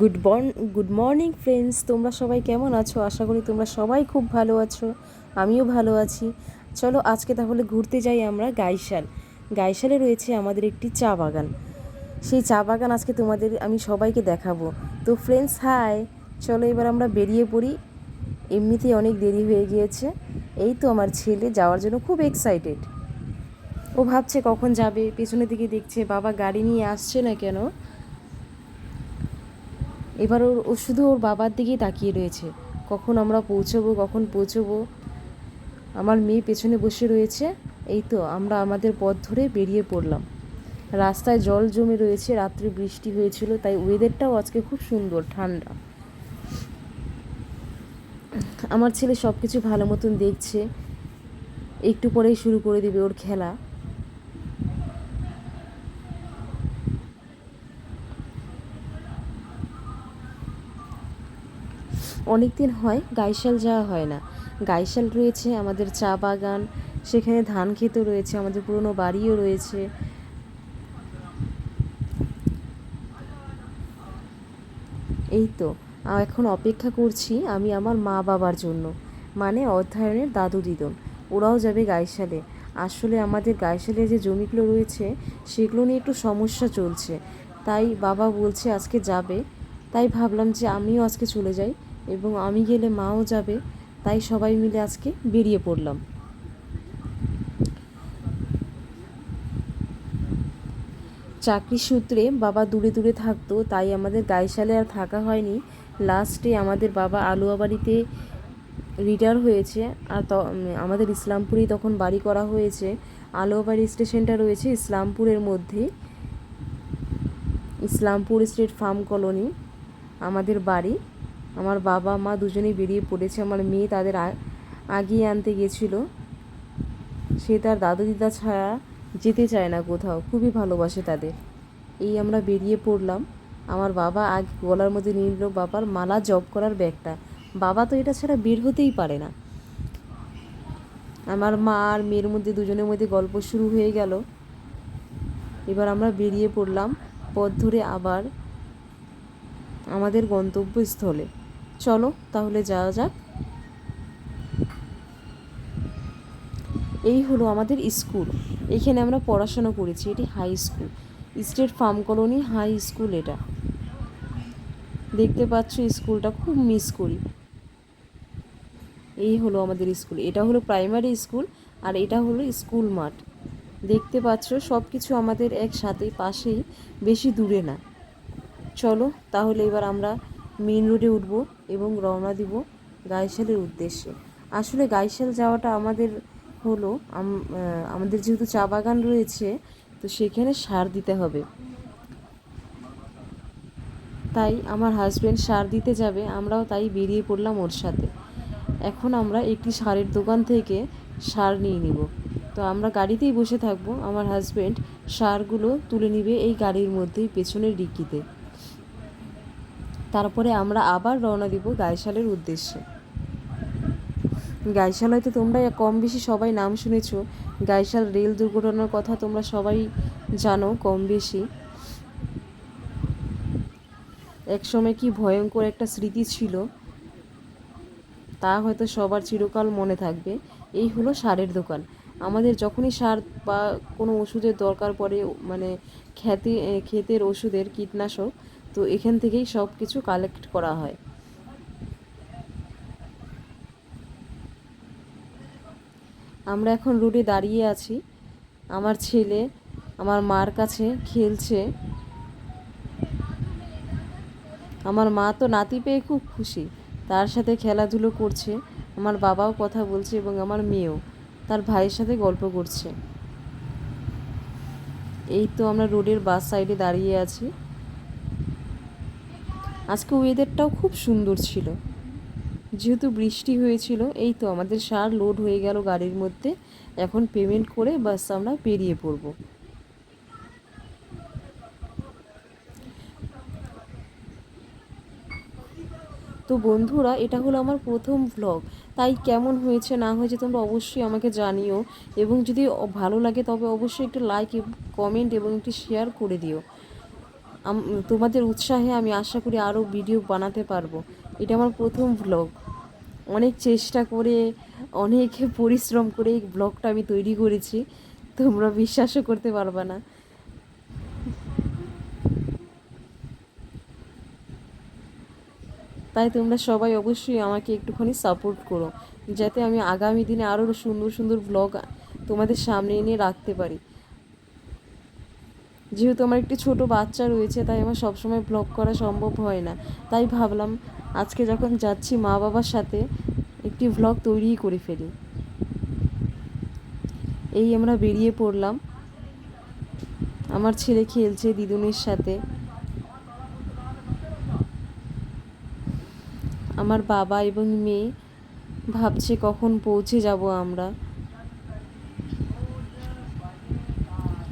Good morn good morning friends তোমরা সবাই কেমন আছো? আশা করি তোমরা সবাই খুব ভালো আছো। আমিও ভালো আছি। চলো আজকে তাহলে ঘুরতে যাই আমরা গাইশাল। গাইশালে রয়েছে আমাদের একটি চা বাগান। সেই চা বাগান আজকে তোমাদের আমি সবাইকে দেখাবো। তো ফ্রেন্ডস হাই চলো এবার আমরা বেরিয়ে পড়ি। এমনিতেই অনেক দেরি হয়ে গিয়েছে। এই তো আমার ছেলে যাওয়ার জন্য খুব এক্সাইটেড ও ভাবছে কখন যাবে, পেছনের দিকে দেখছে, বাবা গাড়ি নিয়ে আসছে না কেন? এবার ওর ও শুধু ওর বাবার দিকেই তাকিয়ে রয়েছে। কখন আমরা পৌঁছবো, কখন পৌঁছবো? আমার মেয়ে পেছনে বসে রয়েছে। এই তো, আমরা আমাদের পথ ধরে বেরিয়ে পড়লাম। রাস্তায় জল জমে রয়েছে, রাত্রে বৃষ্টি হয়েছিল, তাই ওয়েদারটাও আজকে খুব সুন্দর, ঠান্ডা। আমার ছেলে সব কিছু ভালো মতন দেখছে। একটু পরেই শুরু করে দিবে ওর খেলা। অনেক দিন হয়, গাইশাল যাওয়া হয় না। গাইশাল রয়েছে আমাদের চা বাগান, সেখানে ধান ক্ষেতও রয়েছে, আমাদের পুরনো বাড়িও রয়েছে। এই তো এখন অপেক্ষা করছি আমি আমার মা বাবার জন্য মানে অধ্যয়নের দাদু দিদন, ওরাও যাবে গাইশালে। আসলে আমাদের গাইশালে যে জমিগুলো রয়েছে, সেগুলো নিয়ে একটু সমস্যা চলছে। তাই বাবা বলছে আজকে যাবে, তাই ভাবলাম যে আমিও আজকে চলে যাই। এবং আমি গেলে মাও যাবে, তাই সবাই মিলে আজকে বেরিয়ে পড়লাম। চাকরি সূত্রে বাবা দূরে দূরে থাকতো, তাই আমাদের গাইশালে আর থাকা হয়নি। লাস্টে আমাদের বাবা আলুয়া বাড়িতে রিটায়ার হয়েছে, আর আমাদের ইসলামপুরেই তখন বাড়ি করা হয়েছে। আলুয়াবাড়ি স্টেশনটা রয়েছে ইসলামপুরের মধ্যে। ইসলামপুর স্টেট ফার্ম কলোনি, আমাদের বাড়ি। আমার বাবা, মা দুজনেই বেরিয়ে পড়েছে। আমার মেয়ে তাদের আগিয়ে আনতে গেছিল। সে তার দাদু দিদা ছাড়া যেতে চায় না কোথাও। খুবই ভালোবাসে তাদের। এই আমরা বেরিয়ে পড়লাম। আমার বাবা আগে গলার মধ্যে নিয়ে নিল, বাবার মালা জব করার ব্যাগটা। বাবা তো এটা ছাড়া বের হতেই পারে না। আমার মা আর মেয়ের মধ্যে দুজনের মধ্যে গল্প শুরু হয়ে গেল। এবার আমরা বেরিয়ে পড়লাম। পথ ধরে আবার আমাদের গন্তব্যস্থলে। চলো, তাহলে যাওয়া যাক। এই হলো আমাদের স্কুল। এখানে আমরা পড়াশোনা করেছি, এটি high school state farm colony high school এটা। দেখতে পাচ্ছ, স্কুলটা খুব মিস করি। এই হলো আমাদের স্কুল। এটা হলো প্রাইমারি স্কুল আর এটা হলো স্কুল মাঠ। দেখতে পাচ্ছ সব কিছু আমাদের একসাথে, পাশেই, বেশি দূরে না। চলো, তাহলে এবার আমরা মেন রোডে উঠব এবং রওনা দিব গাইশালের উদ্দেশ্যে। আসলে গাইশাল যাওয়াটা আমাদের হলো আমাদের যেহেতু চা বাগান রয়েছে, তো সেখানে সার দিতে হবে। তাই আমার হাজব্যান্ড সার দিতে যাবে, আমরাও তাই বেরিয়ে পড়লাম ওর সাথে। এখন আমরা একটি সারের দোকান থেকে সার নিয়ে নিব। তো আমরা গাড়িতেই বসে থাকব, আমার হাজব্যান্ড সারগুলো তুলে নিবে এই গাড়ির মধ্যেই, পেছনের ডিক্কিতে। তারপরে আমরা আবার রওনা দিব গাইশালের উদ্দেশ্যে। গাইশাল, হয়তো তোমরা কম বেশি সবাই নাম শুনেছ। গাইশাল রেল দুর্ঘটনার কথা তোমরা সবাই জানো কম বেশি। একসময় কি ভয়ঙ্কর একটা স্মৃতি ছিল, তা হয়তো সবার চিরকাল মনে থাকবে। এই হলো সারের দোকান। আমাদের যখনই সার বা কোনো ওষুধের দরকার পড়ে মানে খ্যাতি ক্ষেতের ওষুধের কীটনাশক তো এখান থেকেই সব কিছু কালেক্ট করা হয়। আমরা এখন রোডে দাঁড়িয়ে আছি। আমার ছেলে আমার মার কাছে খেলছে। আমার মা তো নাতি পেয়ে খুব খুশি। তার সাথে খেলাধুলো করছে। আমার বাবাও কথা বলছে এবং আমার মেয়েও। তার ভাইয়ের সাথে গল্প করছে। এই তো আমরা রোডের বাস সাইডে দাঁড়িয়ে আছি। আজকে ওয়েদারটাও খুব সুন্দর ছিল। যেহেতু বৃষ্টি হয়েছিল, এই তো আমাদের সার লোড হয়ে গেল গাড়ির মধ্যে। এখন পেমেন্ট করে বাস আমরা বেরিয়ে পড়ব। তো বন্ধুরা, এটা হলো আমার প্রথম ভ্লগ তাই কেমন হয়েছে না হয়েছে তোমরা অবশ্যই আমাকে জানিও। এবং যদি ভালো লাগে, তবে অবশ্যই একটু লাইক কমেন্ট এবং একটি শেয়ার করে দিও। তোমাদের উৎসাহে আমি আশা করি আরও ভিডিও বানাতে পারব। এটা আমার প্রথম ব্লগ অনেক চেষ্টা করে, অনেক পরিশ্রম করে এই ব্লগটা আমি তৈরি করেছি। তোমরা বিশ্বাসও করতে পারবে না। তাই তোমরা সবাই অবশ্যই আমাকে একটুখানি সাপোর্ট করো। যাতে আমি আগামী দিনে আরও সুন্দর সুন্দর ব্লগ তোমাদের সামনে এনে রাখতে পারি। যেহেতু আমার একটি ছোট বাচ্চা রয়েছে, তাই আমার সবসময় ব্লগ করা সম্ভব হয় না। তাই ভাবলাম, আজকে যখন যাচ্ছি মা বাবার সাথে, একটি ভ্লগ তৈরিই করে ফেলি। এই আমরা বেরিয়ে পড়লাম। আমার ছেলে খেলছে দিদুনের সাথে। আমার বাবা এবং মেয়ে ভাবছে কখন পৌঁছে যাব আমরা।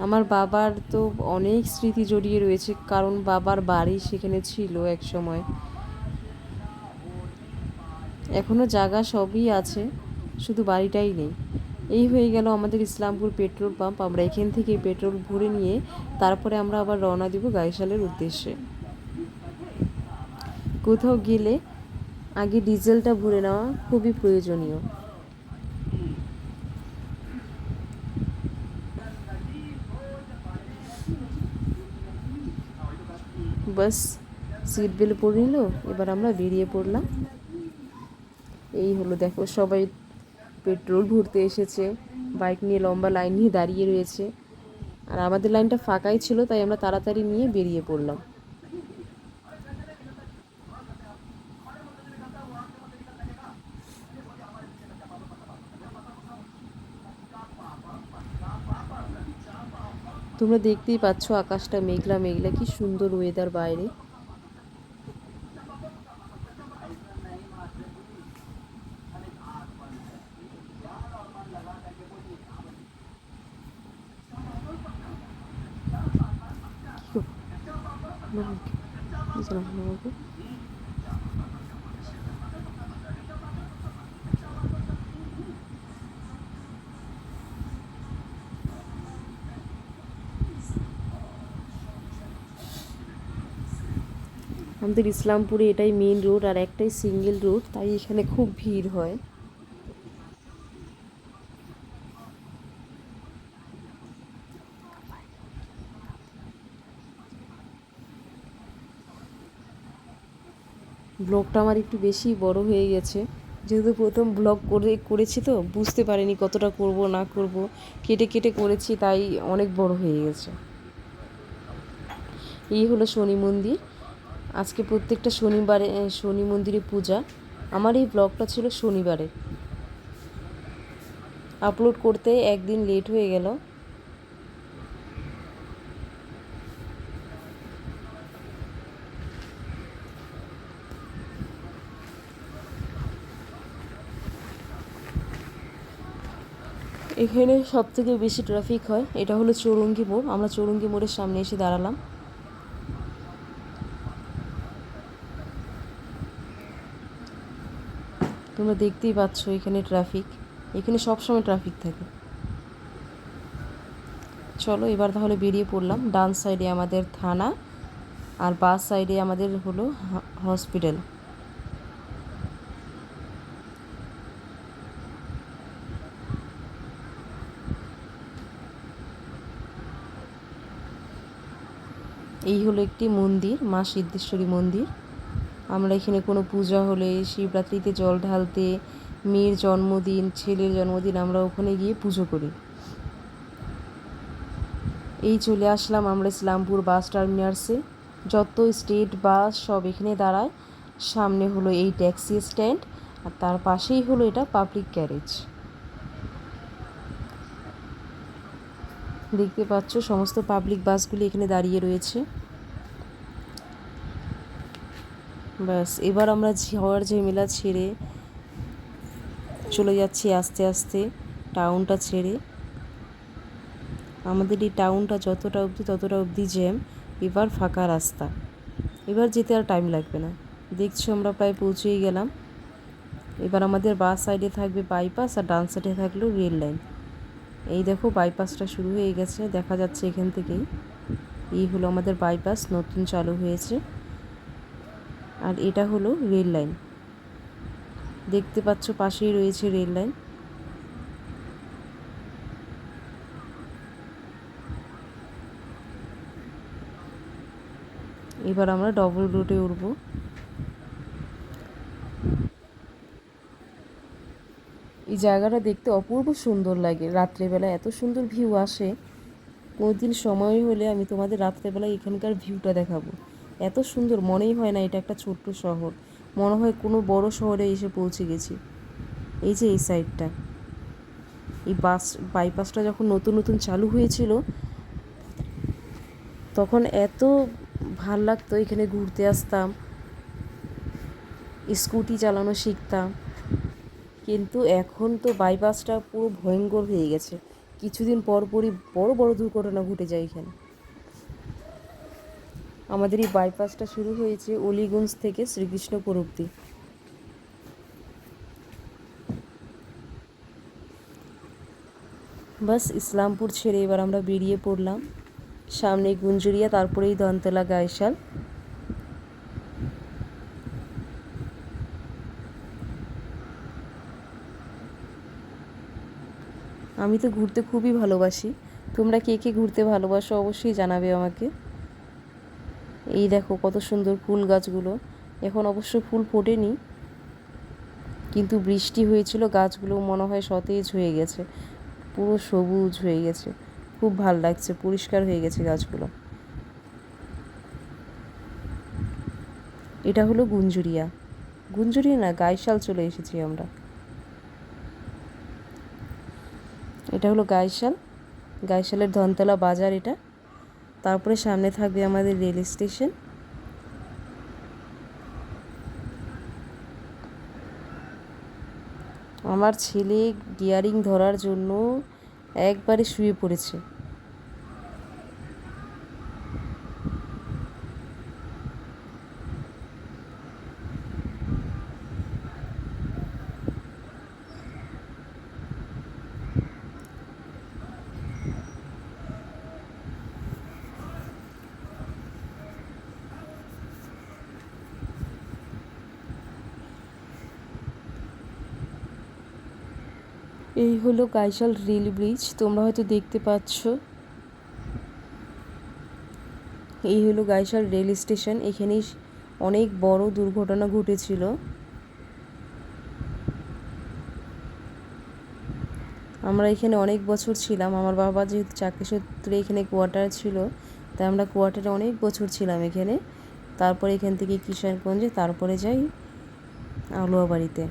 আমার বাবার তো অনেক স্মৃতি জড়িয়ে রয়েছে, কারণ বাবার বাড়ি সেখানে ছিল এক সময়। এখনও জায়গা সবই আছে, শুধু বাড়িটাই নেই। এই হয়ে গেল আমাদের ইসলামপুর পেট্রোল পাম্প। আমরা এখান থেকে পেট্রোল ভরে নিয়ে তারপরে আমরা আবার রওনা দিব গাইশালের উদ্দেশ্যে। কোথাও গেলে আগে ডিজেলটা ভরে নেওয়া খুবই প্রয়োজনীয়। বাস সিট বেল্ট পরে নিল, এবার আমরা বেরিয়ে পড়লাম। এই হলো, দেখো, সবাই পেট্রোল ভরতে এসেছে বাইক নিয়ে লম্বা লাইন নিয়ে দাঁড়িয়ে রয়েছে। আর আমাদের লাইনটা ফাঁকাই ছিল, তাই আমরা তাড়াতাড়ি নিয়ে বেরিয়ে পড়লাম। তোমরা দেখতেই পাচ্ছ আকাশটা মেঘলা মেঘলা কি সুন্দর ওয়েদার বাইরে। আমাদের ইসলামপুরে এটাই মেন রোড আর একটাই সিঙ্গেল রোড তাই এখানে খুব ভিড় হয়। ব্লগটা আমার একটু বেশি বড় হয়ে গেছে। যেহেতু প্রথম ব্লগ করে, করেছি তো, বুঝতে পারিনি কতটা করব, না করব। কেটে কেটে করেছি, তাই অনেক বড় হয়ে গেছে। এই হলো শনি মন্দির। আজকে প্রত্যেকটা শনিবারে শনি মন্দিরে পূজা। আমার এই ব্লগটা ছিল শনিবারে। আপলোড করতে একদিন লেট হয়ে গেল। এখানে সব থেকে বেশি ট্রাফিক হয়, এটা হলো চৌরঙ্গি মোড়। আমরা চৌরঙ্গি মোড়ের সামনে এসে দাঁড়ালাম। তোমরা দেখতেই পাচ্ছ এখানে ট্রাফিক এখানে সবসময় ট্রাফিক থাকে। চলো, এবার তাহলে বেরিয়ে পড়লাম। ডান সাইডে আমাদের থানা, আর বাস সাইডে আমাদের হলো হসপিটাল এই হলো একটি মন্দির, মা সিদ্ধেশ্বরী মন্দির। আমরা এখানে কোনো পূজা হলে, শিবরাত্রিতে জল ঢালতে, মেয়ের জন্মদিন, ছেলের জন্মদিন, আমরা ওখানে গিয়ে পুজো করি। এই চলে আসলাম আমরা ইসলামপুর বাস টার্মিনার্সে যত স্টেট বাস সব এখানে দাঁড়ায়। সামনে হলো এই ট্যাক্সি স্ট্যান্ড, আর তার পাশেই হলো এটা পাবলিক গ্যারেজ। দেখতে পাচ্ছ, সমস্ত পাবলিক বাসগুলি এখানে দাঁড়িয়ে রয়েছে। ব্যাস, এবার আমরা ঝড় ঝামেলা ছেড়ে চলে যাচ্ছি আস্তে আস্তে টাউনটা ছেড়ে। আমাদের এই টাউনটা যতটা অবধি ততটা অবধি জ্যাম, এবার ফাঁকা রাস্তা। এবার যেতে আর টাইম লাগবে না। দেখছ আমরা প্রায় পৌঁছেই গেলাম। এবার আমাদের বাস সাইডে থাকবে বাইপাস আর ডান সাইডে থাকল রেল লাইন এই দেখো বাইপাসটা শুরু হয়ে গেছে, দেখা যাচ্ছে এখান থেকেই। এই হলো আমাদের বাইপাস নতুন চালু হয়েছে। আর এটা হলো রেল লাইন। দেখতে পাচ্ছ পাশেই রয়েছে রেল লাইন। এবার আমরা ডবল রুটে উঠবো। এই জায়গাটা দেখতে অপূর্ব সুন্দর লাগে। রাত্রেবেলা এত সুন্দর ভিউ আসে। কোনো দিন সময় হলে আমি তোমাদের রাত্রেবেলা এখানকার ভিউটা দেখাবো। এত সুন্দর, মনেই হয় না এটা একটা ছোট্ট শহর। মনে হয় কোনো বড় শহরে এসে পৌঁছে গেছি। এই যে এই সাইডটা এই বাস বাইপাসটা যখন নতুন নতুন চালু হয়েছিল, তখন এত ভালো লাগতো এখানে ঘুরতে আসতাম। স্কুটি চালানো শিখতাম। কিন্তু এখন তো বাইপাসটা পুরো ভয়ঙ্কর হয়ে গেছে। কিছুদিন পর পরই বড় বড় দুর্ঘটনা ঘটে যায় এখানে। আমাদের এই বাইপাসটা শুরু হয়েছে অলিগঞ্জ থেকে শ্রীকৃষ্ণপুর অব্দি বাস ইসলামপুর ছেড়ে এবার আমরা বেরিয়ে পড়লাম। সামনে গুঞ্জুরিয়া, তারপরেই দন্তলা, গায়শাল। আমি তো ঘুরতে খুবই ভালোবাসি। তোমরা কে কে ঘুরতে ভালোবাসো অবশ্যই জানাবে আমাকে। এই দেখো কত সুন্দর ফুল গাছগুলো। এখন অবশ্য ফুল ফোটেনি, কিন্তু বৃষ্টি হয়েছিল, গাছগুলো মনে হয় সতেজ হয়ে গেছে, পুরো সবুজ হয়ে গেছে। খুব ভালো লাগছে, পরিষ্কার হয়ে গেছে গাছগুলো। এটা হলো গুঞ্জুরিয়া। গুঞ্জুরিয়া না, গাইশাল চলে এসেছি আমরা। এটা হলো গাইশাল। গাইশালের ধনতলা বাজার এটা। তারপরে সামনে থাকবে আমাদের রেল স্টেশন। আমার ছেলে গিয়ারিং ধরার জন্য একবারে শুয়ে পড়েছে এই হলো গাইশাল রেল ব্রিজ, তোমরা হয়তো দেখতে পাচ্ছ। এই হলো গাইশাল রেল স্টেশন এখানেই অনেক বড় দুর্ঘটনা ঘটেছিল। আমরা এখানে অনেক বছর ছিলাম, আমার বাবা যেহেতু চাকরি সূত্রে এখানে কোয়ার্টার ছিল, তাই আমরা কোয়ার্টারে অনেক বছর ছিলাম এখানে। তারপরে এখান থেকে কিষানগঞ্জে, তারপরে যাই আলুয়া বাড়িতে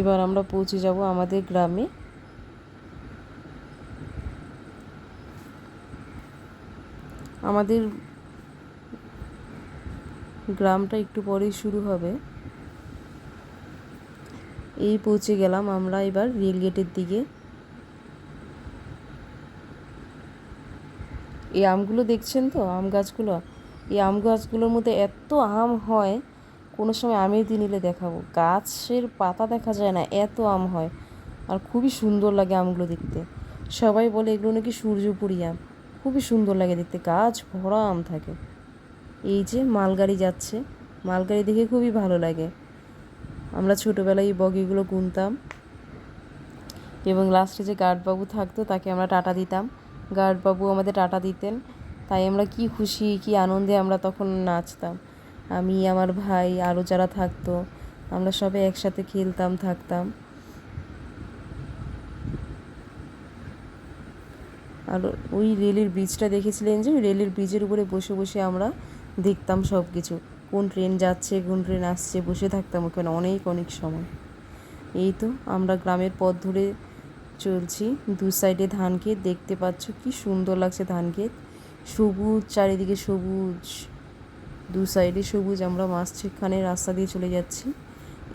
এবার আমরা পৌঁছে যাব আমাদের গ্রামে। আমাদের গ্রামটা একটু পরেই শুরু হবে। এই পৌঁছে গেলাম আমরা এবার রেল গেটের দিকে। এই আমগুলো দেখছেন তো? আম গাছগুলো? এই আম গাছগুলোর মধ্যে এত আম হয় কোনো সময় আমের দিন এলে দেখাবো। গাছের পাতা দেখা যায় না, এত আম হয়। আর খুবই সুন্দর লাগে আমগুলো দেখতে। সবাই বলে এগুলো নাকি সূর্যপুরি আম। খুবই সুন্দর লাগে দেখতে, গাছ ভরা আম থাকে। এই যে মালগাড়ি যাচ্ছে, মালগাড়ি দেখে খুবই ভালো লাগে। আমরা ছোটোবেলায় এই বগিগুলো গুনতাম এবং লাস্টে যে গার্ডবাবু থাকতো, তাকে আমরা টাটা দিতাম। গার্ডবাবু আমাদের টাটা দিতেন, তাই আমরা কি খুশি, কি আনন্দে আমরা তখন নাচতাম। আমি, আমার ভাই আরও যারা থাকতো, আমরা সবাই একসাথে খেলতাম, থাকতাম। আর ওই রেলের ব্রিজটা দেখেছিলেন যে রেলের ব্রিজের উপরে বসে বসে আমরা দেখতাম সব কিছু কোন ট্রেন যাচ্ছে, কোন ট্রেন আসছে, বসে থাকতাম ওখানে অনেক অনেক সময়। এই তো আমরা গ্রামের পথ ধরে চলছি। দু সাইডে ধান ক্ষেত দেখতে পাচ্ছ কি সুন্দর লাগছে ধান ক্ষেত সবুজ, চারিদিকে সবুজ। দু সাইডে সবুজ, আমরা মাঝখানে রাস্তা দিয়ে চলে যাচ্ছি।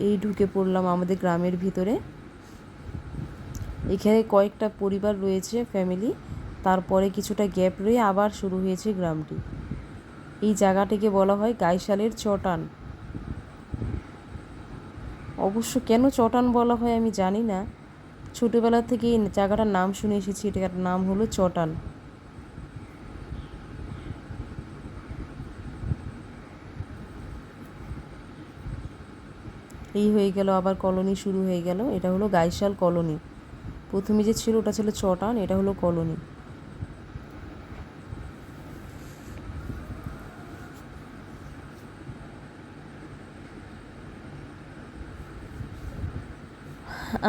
এই ঢুকে পড়লাম আমাদের গ্রামের ভিতরে। এখানে কয়েকটা পরিবার রয়েছে ফ্যামিলি তারপরে কিছুটা গ্যাপ রয়ে আবার শুরু হয়েছে গ্রামটি। এই জায়গাটিকে বলা হয় গাইশালের চটান। অবশ্য কেন চটান বলা হয় আমি জানি না। ছোটোবেলা থেকে এই জায়গাটার নাম শুনে এসেছি, এটার নাম হলো চটান। এই হয়ে গেল, আবার কলোনি শুরু হয়ে গেল। এটা হলো গাইশাল কলোনি। প্রথমে যে ছিল, ওটা ছিল চটান, এটা হলো কলোনি।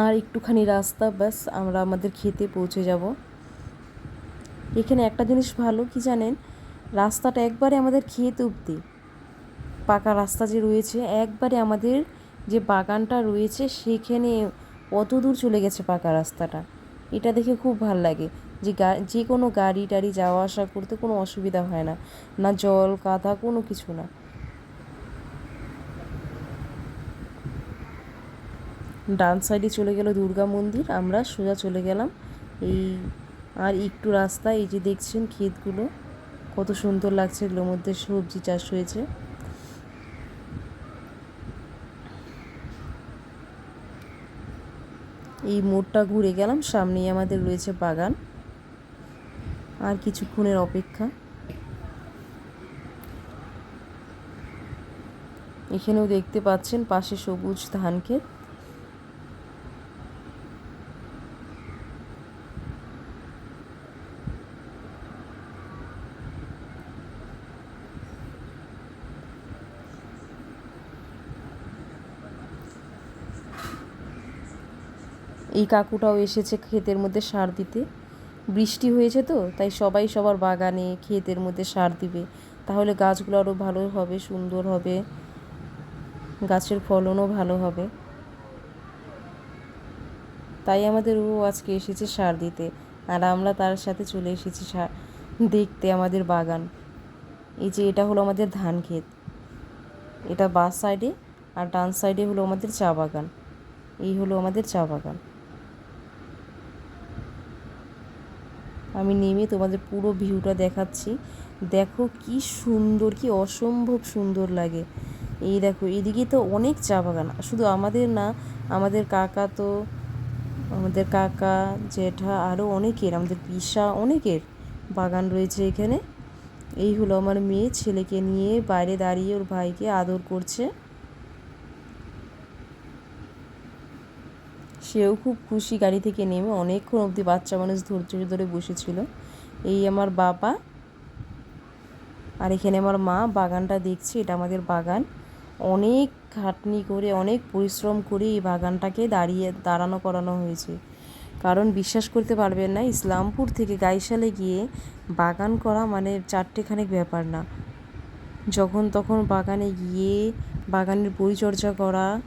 আর একটুখানি রাস্তা, ব্যাস, আমরা আমাদের খেতে পৌঁছে যাব। এখানে একটা জিনিস ভালো, কি জানেন? রাস্তাটা একবারে আমাদের খেত অব্দি পাকা রাস্তা যে রয়েছে, একবারে আমাদের যে বাগানটা রয়েছে সেখানে অত দূর চলে গেছে পাকা রাস্তাটা। এটা দেখে খুব ভালো লাগে যে গা, যে কোনো গাড়ি টাড়ি যাওয়া আসা করতে কোনো অসুবিধা হয় না না জল, কাদা, কোনো কিছু না। ডান সাইডে চলে গেল দুর্গা মন্দির, আমরা সোজা চলে গেলাম। এই, আর একটু রাস্তা এই যে দেখছেন ক্ষেতগুলো, কত সুন্দর লাগছে এগুলোর মধ্যে সবজি চাষ হয়েছে। এই মোড়টা ঘুরে গেলাম, সামনেই আমাদের রয়েছে বাগান। আর কিছুক্ষণের অপেক্ষা। এখানেও দেখতে পাচ্ছেন পাশে সবুজ ধান ক্ষেত এই কাকুটাও এসেছে ক্ষেতের মধ্যে সার দিতে। বৃষ্টি হয়েছে তো, তাই সবাই সবার বাগানে ক্ষেতের মধ্যে সার দিবে। তাহলে গাছগুলো আরও ভালো হবে, সুন্দর হবে। গাছের ফলনও ভালো হবে। তাই আমাদের ও আজকে এসেছে সার দিতে। আর আমরা তার সাথে চলে এসেছি সার দেখতে আমাদের বাগান। এই যে এটা হলো আমাদের ধান ক্ষেত। এটা বাস সাইডে আর ডান সাইডে হলো আমাদের চা বাগান। এই হলো আমাদের চা বাগান। আমি নেমে তোমাদের পুরো ভিউটা দেখাচ্ছি। দেখো কি সুন্দর, কি অসম্ভব সুন্দর লাগে। এই দেখো, এদিকে তো অনেক চা বাগান। শুধু আমাদের না, আমাদের কাকা তো আমাদের কাকা, জেঠা আরও অনেকের, আমাদের পিসা অনেকের বাগান রয়েছে এখানে। এই হলো আমার মেয়ে, ছেলেকে নিয়ে বাইরে দাঁড়িয়ে ওর ভাইকে আদর করছে। সেও খুব খুশি গাড়ি থেকে নেমে অনেকক্ষণ অবধি বাচ্চা মানুষ ধৈর্য ধরে বসেছিল। এই আমার বাবা আর এখানে আমার মা বাগানটা দেখছে, এটা আমাদের বাগান। অনেক খাটনি করে, অনেক পরিশ্রম করে এই বাগানটাকে দাঁড়িয়ে দাঁড়ানো করানো হয়েছে। কারণ বিশ্বাস করতে পারবেন না, ইসলামপুর থেকে গাইশালে গিয়ে বাগান করা মানে চারটে চারটেখানেক ব্যাপার না। যখন তখন বাগানে গিয়ে বাগানের পরিচর্যা করা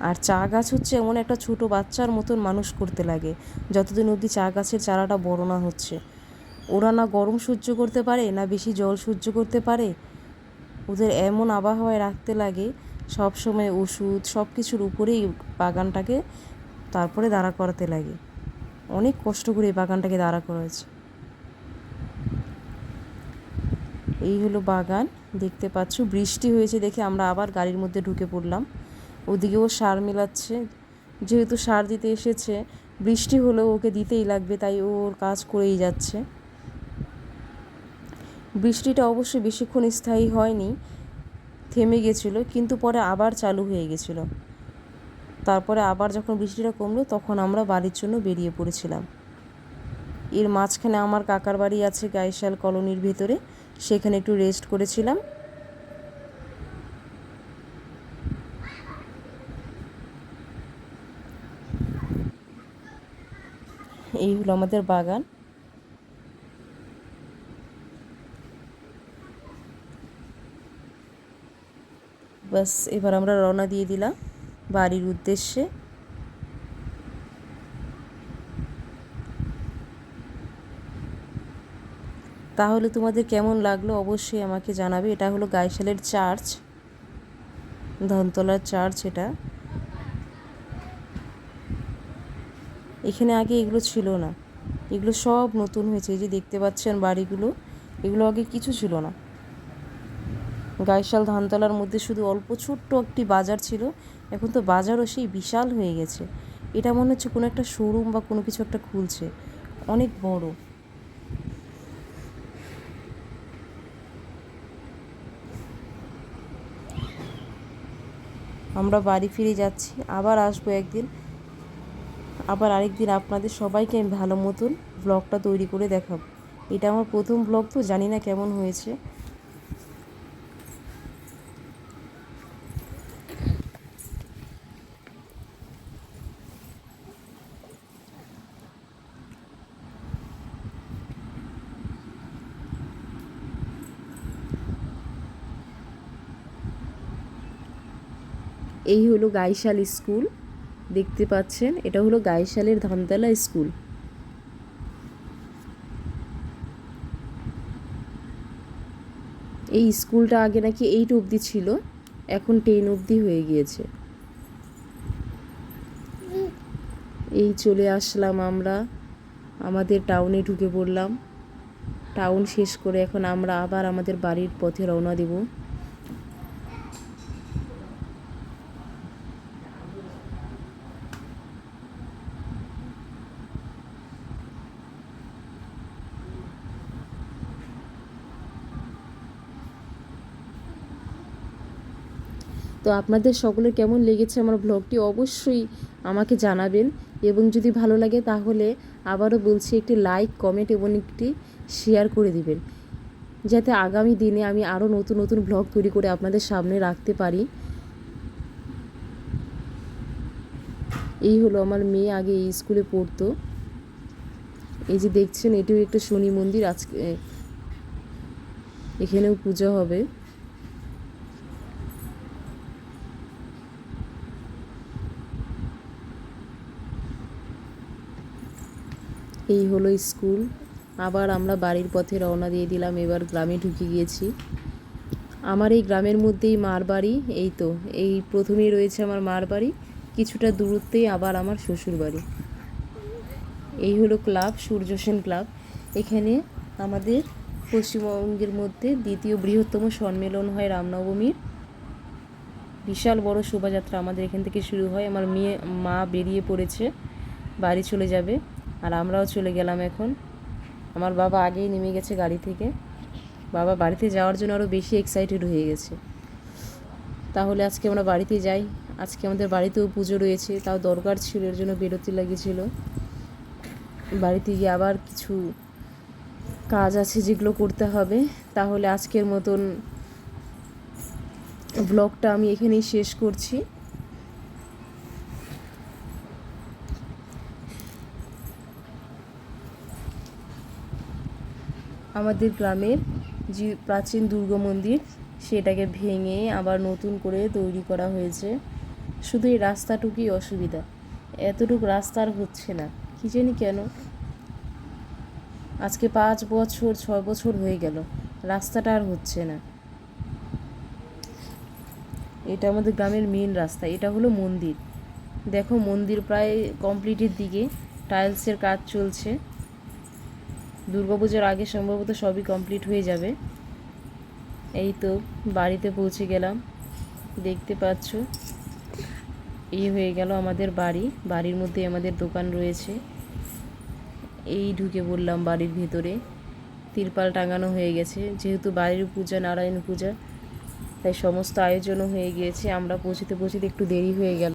আর চা গাছ হচ্ছে এমন একটা ছোটো বাচ্চার মতন মানুষ করতে লাগে, যতদিন অবধি চা গাছের চারাটা বড় না হচ্ছে। ওরা না গরম সহ্য করতে পারে, না বেশি জল সহ্য করতে পারে। ওদের এমন আবহাওয়ায় রাখতে লাগে, সব সময় ওষুধ, সব কিছুর উপরেই বাগানটাকে তারপরে দাঁড়া করাতে লাগে। অনেক কষ্ট করে এই বাগানটাকে দাঁড়া করা হয়েছে। এই হলো বাগান, দেখতে পাচ্ছ বৃষ্টি হয়েছে দেখে আমরা আবার গাড়ির মধ্যে ঢুকে পড়লাম। ওদিকেও সার মেলাচ্ছে। যেহেতু সার দিতে এসেছে, বৃষ্টি হলেও ওকে দিতেই লাগবে, তাই ও ওর কাজ করেই যাচ্ছে। বৃষ্টিটা অবশ্যই বেশিক্ষণ স্থায়ী হয়নি, থেমে গেছিল, কিন্তু পরে আবার চালু হয়ে গেছিল। তারপরে আবার যখন বৃষ্টিটা কমলো, তখন আমরা বাড়ির জন্য বেরিয়ে পড়েছিলাম। এর মাঝখানে আমার কাকার বাড়ি আছে গাইশাল কলোনির ভেতরে, সেখানে একটু রেস্ট করেছিলাম এই হলো আমাদের বাগান। বাস, এবার আমরা রওনা দিয়ে দিলাম বাড়ির উদ্দেশ্যে। তাহলে তোমাদের কেমন লাগল অবশ্যই আমাকে জানাবে। এটা হলো গাইশালের চার্চ, ধনতলার চার্চ এটা। এখানে আগে এগুলো ছিল না। এগুলো সব নতুন হয়েছে। এই যে দেখতে পাচ্ছেন বাড়িগুলো, এগুলো আগে কিছু ছিল না। গাইশাল ধানতলার মধ্যে শুধু অল্প ছোট্ট একটি বাজার ছিল। এখন তো বাজারও সেই বিশাল হয়ে গেছে। এটা মনে হচ্ছে কোনো একটা শোরুম বা কোনো কিছু একটা খুলছে। অনেক বড়। আমরা বাড়ি ফিরে যাচ্ছি। আবার আসব একদিন। আবার আরেকদিন আপনাদের সবাইকে আমি ভালো মতন ব্লগটা তৈরি করে দেখাবো। এটা আমার প্রথম ব্লগ তো, জানি না কেমন হয়েছে। এই হলো গাইশাল স্কুল। দেখতে পাচ্ছেন, এটা হলো গাইশালের ধানতলা স্কুল। এই স্কুলটা আগে নাকি এইট অবধি ছিল, এখন টেন অবধি হয়ে গিয়েছে। এই চলে আসলাম আমরা, আমাদের টাউনে ঢুকে পড়লাম। টাউন শেষ করে এখন আমরা আবার আমাদের বাড়ির পথে রওনা দেব তো আপনাদের সকলের কেমন লেগেছে আমার ব্লগটি অবশ্যই আমাকে জানাবেন। এবং যদি ভালো লাগে তাহলে আবারও বলছি একটি লাইক, কমেন্ট এবং একটি শেয়ার করে দিবেন। যাতে আগামী দিনে আমি আরও নতুন নতুন ব্লগ তৈরি করে আপনাদের সামনে রাখতে পারি। এই হলো আমার মেয়ে আগে এই স্কুলে পড়তো। এই যে দেখছেন, এটিও একটা শনি মন্দির। আজকে এখানেও পূজা হবে। এই হলো স্কুল। আবার আমরা বাড়ির পথে রওনা দিয়ে দিলাম, এবার গ্রামে ঢুকে গিয়েছি। আমার এই গ্রামের মধ্যেই মার বাড়ি, এই তো, এই প্রথমেই রয়েছে আমার মার বাড়ি। কিছুটা দূরত্বেই আবার আমার শ্বশুর বাড়ি। এই হলো ক্লাব, সূর্য সেন ক্লাব। এখানে আমাদের পশ্চিমবঙ্গের মধ্যে দ্বিতীয় বৃহত্তম সম্মেলন হয় রামনবমীর। বিশাল বড় শোভাযাত্রা আমাদের এখান থেকে শুরু হয়। আমার মেয়ে, মা বেরিয়ে পড়েছে, বাড়ি চলে যাবে। আর আমরাও চলে গেলাম এখন। আমার বাবা আগেই নেমে গেছে গাড়ি থেকে। বাবা বাড়িতে যাওয়ার জন্য আরও বেশি এক্সাইটেড হয়ে গেছে। তাহলে আজকে আমরা বাড়িতে যাই। আজকে আমাদের বাড়িতেও পুজো রয়েছে, তাও দরকার ছিল, এর জন্য বেরোতে লাগিয়েছিল বাড়িতে গিয়ে আবার কিছু কাজ আছে যেগুলো করতে হবে। তাহলে আজকের মতন ব্লগটা আমি এখানেই শেষ করছি। আমাদের গ্রামের যে প্রাচীন দুর্গ মন্দির, সেটাকে ভেঙে আবার নতুন করে তৈরি করা হয়েছে। শুধু এই রাস্তাটুকুই অসুবিধা। এতটুকু রাস্তা আর হচ্ছে না। কী জানি কেন? আজকে পাঁচ বছর, ছয় বছর হয়ে গেল। রাস্তাটা আর হচ্ছে না। এটা আমাদের গ্রামের মেন রাস্তা। এটা হলো মন্দির। দেখো মন্দির প্রায় কমপ্লিটের দিকে। টাইলসের কাজ চলছে। দুর্গাপুজোর আগে সম্ভবত সবই কমপ্লিট হয়ে যাবে। এই তো বাড়িতে পৌঁছে গেলাম। দেখতে পাচ্ছ, এই হয়ে গেল আমাদের বাড়ি। বাড়ির মধ্যে আমাদের দোকান রয়েছে। এই ঢুকে পড়লাম বাড়ির ভেতরে। তিরপাল টাঙানো হয়ে গেছে। যেহেতু বাড়ির পূজা, নারায়ণ পূজা, তাই সমস্ত আয়োজনও হয়ে গিয়েছে। আমরা পৌঁছতে পৌঁছতে একটু দেরি হয়ে গেল।